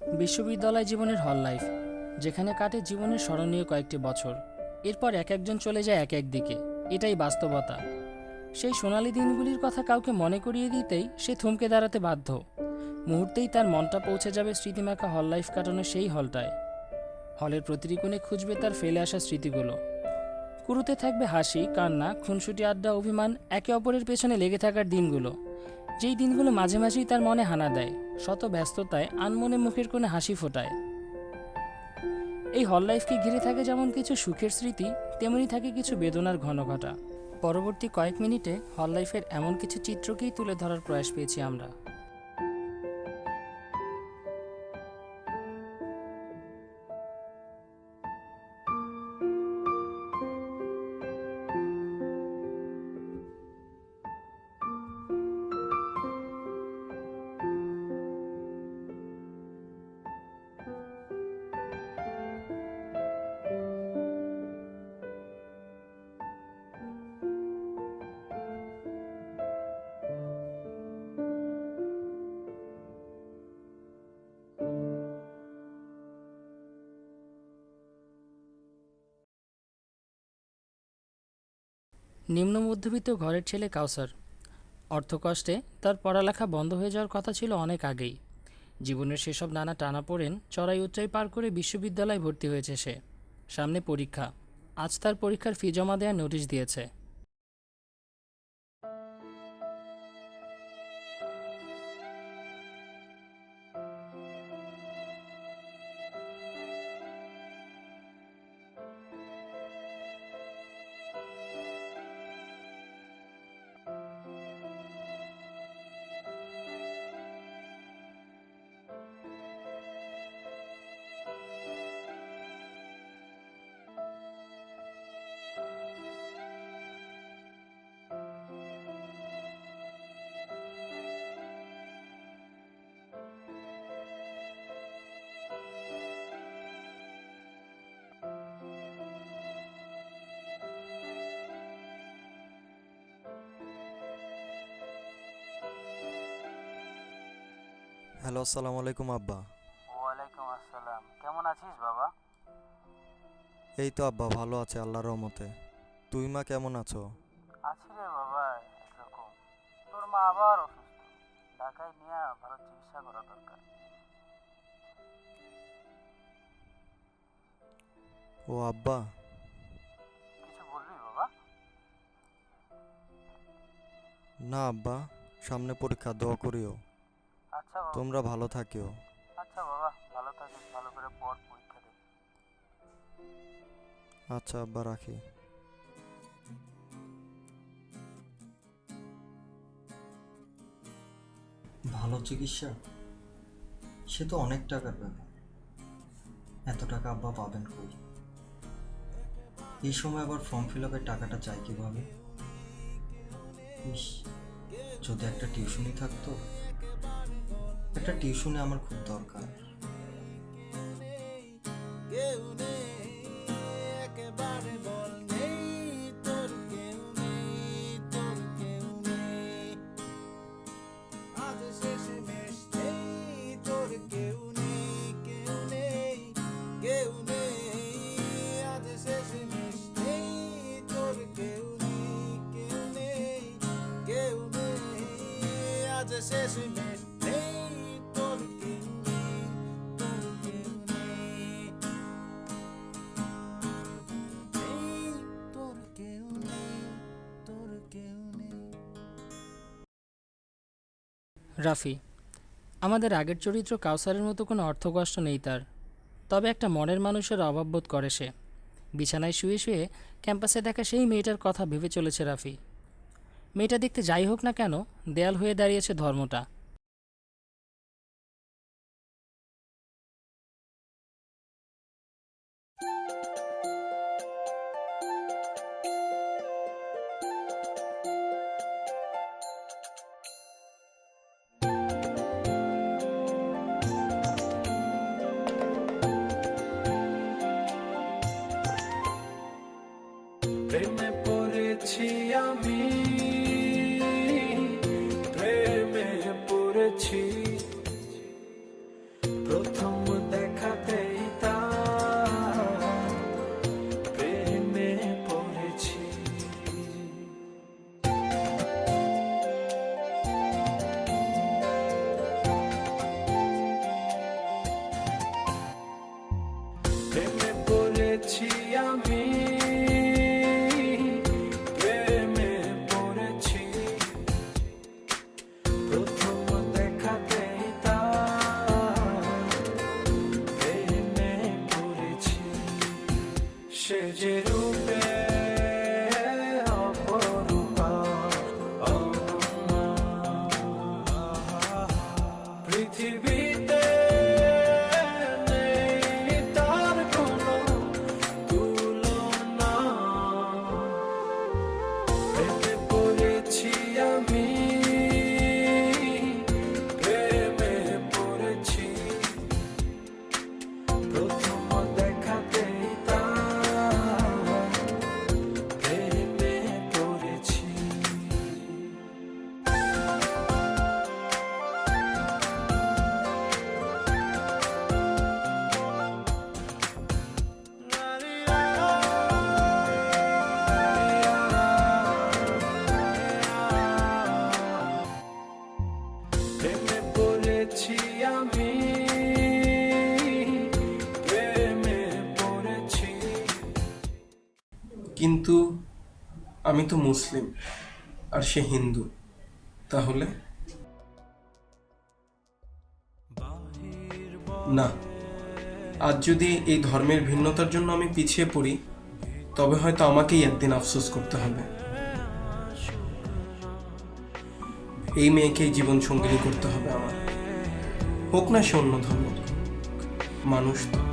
বিশ্ববিদ্যালয় জীবনের হল লাইফ, যেখানে কাটে জীবনের স্মরণীয় কয়েকটি বছর। এরপর এক একজন চলে যায় এক এক দিকে। এটাই বাস্তবতা। সেই সোনালি দিনগুলির কথা কাউকে মনে করিয়ে দিতেই সে থমকে দাঁড়াতে বাধ্য। মুহূর্তেই তার মনটা পৌঁছে যাবে স্মৃতিমাখা হল লাইফ কাটানো সেই হলটায়। হলের প্রতিটি কোণে খুঁজবে তার ফেলে আসা স্মৃতিগুলো। কুরুতে থাকবে হাসি, কান্না, খুনসুটি আড্ডা, অভিমান, একে অপরের পেছনে লেগে থাকার দিনগুলো। যেই দিনগুলো মাঝে মাঝেই তার মনে হানা দেয়, শত ব্যস্ততায়, আনমনে মুখের কোণে হাসি ফোটায়। এই হল লাইফকে ঘিরে থাকে যেমন কিছু সুখের স্মৃতি, তেমনি থাকে কিছু বেদনার ঘন ঘটা। পরবর্তী কয়েক মিনিটে হল লাইফের এমন কিছু চিত্রকেই তুলে ধরার প্রয়াস পেয়েছি আমরা। নিম্ন মধ্যবিত্ত ঘরের ছেলে কাউসার। অর্থকষ্টে তার পড়ালেখা বন্ধ হয়ে যাওয়ার কথা ছিল অনেক আগেই। জীবনের সেসব নানা টানা পড়েন চড়াই উচ্চাই পার করে বিশ্ববিদ্যালয়ে ভর্তি হয়েছে সে। সামনে পরীক্ষা। আজ তার পরীক্ষার ফি জমা দেওয়ার নোটিশ দিয়েছে। হ্যালো আসসালামু আলাইকুম আব্বা। ওয়ালাইকুম আসসালাম। কেমন আছিস বাবা? এই তো আব্বা ভালো আছে আল্লাহর রহমতে। তুই মা কেমন আছো? আছি রে বাবা একরকম। তোর মা আবার অসুস্থ। ঢাকায় নিয়ে ভালো চিকিৎসা করা দরকার। ও আব্বা। কিছু বলবি বাবা? না আব্বা সামনে পরীক্ষা দোয়া করিও। আচ্ছা বাবা। তোমরা ভালো থাকিও। আচ্ছা বাবা ভালো থাকিস ভালো করে পড় পরীক্ষা দে। আচ্ছা আব্বা রাখি। ভালো চিকিৎসা? সে তো অনেক টাকার ব্যাপার। এত টাকা আব্বা পাবেন কই? এই সময় আবার ফর্ম ফিল আপের টাকাটা চাই কীভাবে? ইস যদি একটা টিউশনি থাকতো একটা টিউশনে আমার খুব দরকার। রাফি, আমাদের আগের চরিত্র কাউসারের মতো কোনো অর্থকষ্ট নেই তার। তবে একটা মনের মানুষের অভাববোধ করে সে। বিছানায় শুয়ে শুয়ে ক্যাম্পাসে দেখা সেই মেয়েটার কথা ভেবে চলেছে রাফি। মেয়েটা দেখতে যাই হোক না কেন, দেয়াল হয়ে দাঁড়িয়েছে ধর্মটা। পেয়েছি প্রথম দেখাতে প্রেমে পড়েছি। প্রেমে পড়েছি আমি। পড়েছি আমি কিন্তু আমি তো মুসলিম, আর সে হিন্দু, তাহলে? না, আজ যদি এই ধর্মের ভিন্নতার জন্য আমি পিছিয়ে পড়ি, তবে হয়তো আমাকেই একদিন আফসোস করতে হবে। এই মেয়েকেই জীবন সঙ্গিনী করতে হবে আমার। হোক না সে অন্য ধর্ম। মানুষ তো।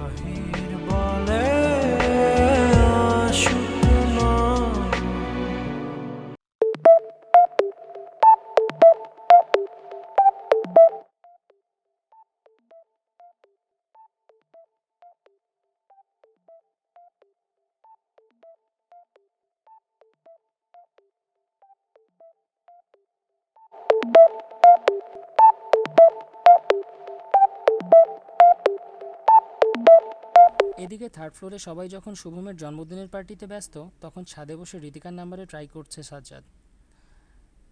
এদিকে থার্ড ফ্লোরে সবাই যখন শুভমের জন্মদিনের পার্টিতে ব্যস্ত, তখন ছাদে বসে ঋতিকার নাম্বারে ট্রাই করছে সাজ্জাদ।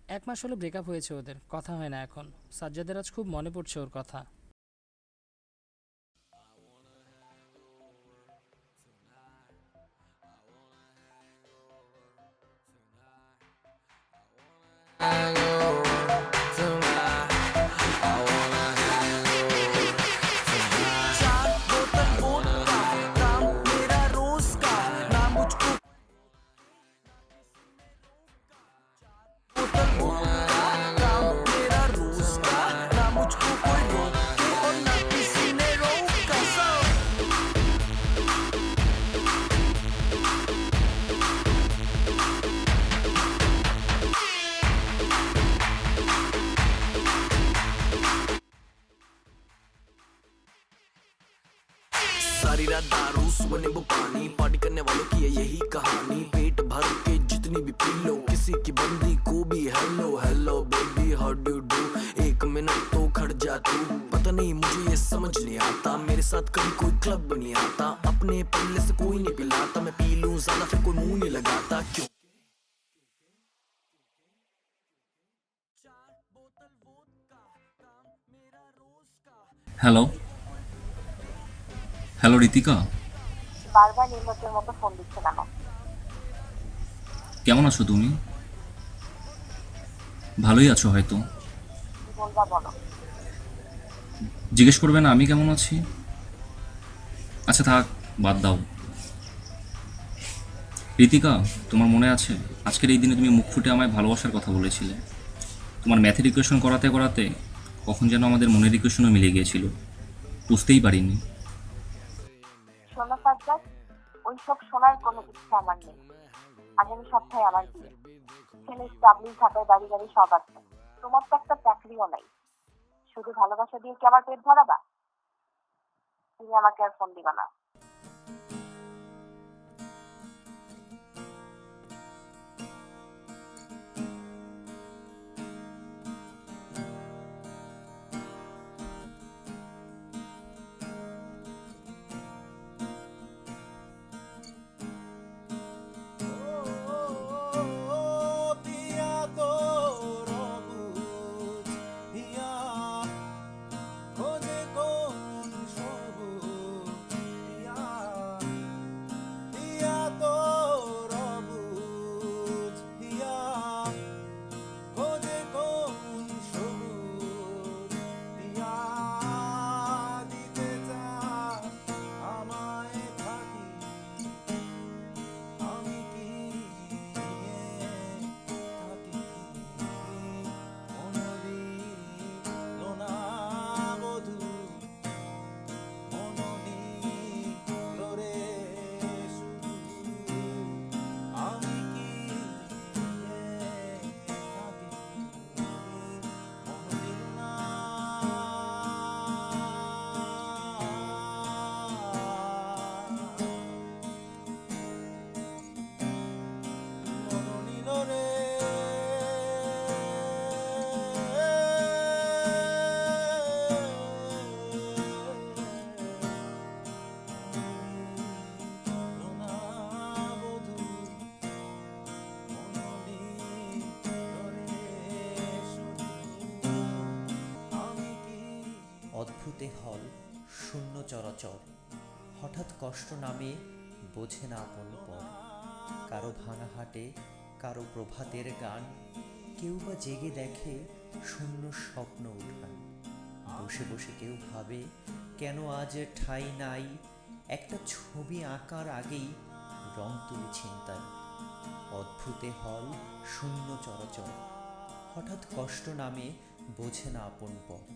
এক মাস হলো ব্রেকআপ হয়েছে ওদের, কথা হয় না এখন। সাজ্জাদের আজ খুব মনে পড়ছে ওর কথা। नींबू नींबू पानी पार्टी करने वालों की यही कहानी। पेट भर के जितनी भी पी लो, किसी की बंदी को भी hello hello baby how do do एक मिनट तो खड़ जा तू। पता नहीं मुझे ये समझ नहीं आता। मेरे साथ कभी कोई क्लब नहीं आता। अपने पल्ले से कोई नहीं पिलाता। मैं पी लूँ ज़्यादा, फिर कोई मुँह नहीं लगाता। क्यों? हेलो हेलो रितिका বারবার নির্লজ্জের মতো ফোন দিচ্ছে কেন কেমন আছো তুমি? ভালোই আছো হয়তো। বলবা বলো। জিজ্ঞেস করবে না আমি কেমন আছি? আচ্ছা থাক বাদ দাও। ঋতিকা তোমার মনে আছে? আজকের এই দিনে তুমি মুখ ফুটে আমায় ভালোবাসার কথা বলেছিলে। তোমার ম্যাথের ইকুয়েশন করাতে করাতে কখন যেন আমাদের মনের ইকুয়েশনও মিলে গিয়েছিল। বুঝতেই পারিনি। সাজ্জাদ ওইসব শোনার কোনো ইচ্ছা আমার নেই। আগামী সপ্তাহে আমার বিয়ে। ছেলে স্টাবলিশ থাকায় বাড়ি গাড়ি সব আছে। তোমার তো একটা চাকরিও নাই। শুধু ভালোবাসা দিয়ে কি আমার পেট ধরাবা তুমি আমাকে আর ফোন দিবা না। অদ্ভুতে হল শূন্য চরাচর। হঠাৎ কষ্ট নামে বোঝে না আপন পর। কারও ভাঙা হাটে, কারও প্রভাতের গান। কেউ বা জেগে দেখে শূন্য স্বপ্ন উঠান। বসে বসে কেউ ভাবে, কেন আজ ঠাই নাই? একটা ছবি আঁকার আগেই রং তুলি ছিনতাই অদ্ভুতে হল শূন্য চরাচর। হঠাৎ কষ্ট নামে বোঝে না আপন পর।